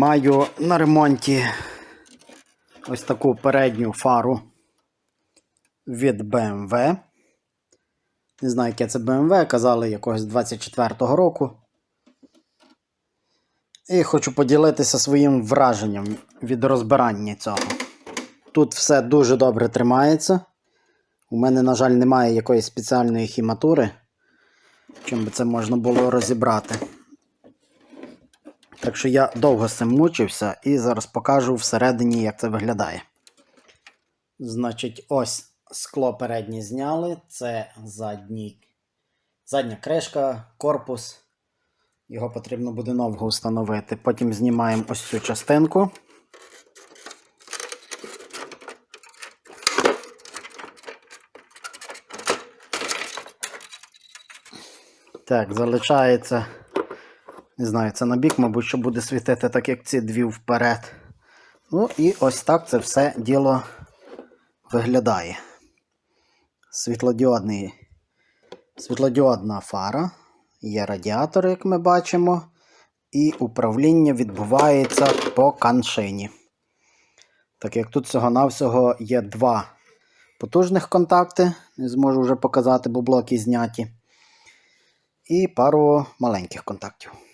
Маю на ремонті ось таку передню фару від BMW. Не знаю, яке це BMW, казали якогось 24-го року. І хочу поділитися своїм враженням від розбирання цього. Тут все дуже добре тримається. У мене, на жаль, немає якоїсь спеціальної хіматури, чим би це можна було розібрати. Так що я довго з цим мучився і зараз покажу всередині, як це виглядає. Значить, ось скло переднє зняли. Це задній, задня кришка, корпус. Його потрібно буде нового встановити. Потім знімаємо ось цю частинку. Так, залишається. Не знаю, це на бік, мабуть, що буде світити, так як ці дві вперед. Ну і ось так це все діло виглядає. Світлодіодний, світлодіодна фара, є радіатор, як ми бачимо, і управління відбувається по каншині. Так як тут всього-навсього є два потужних контакти, не зможу вже показати, бо блоки зняті. І пару маленьких контактів.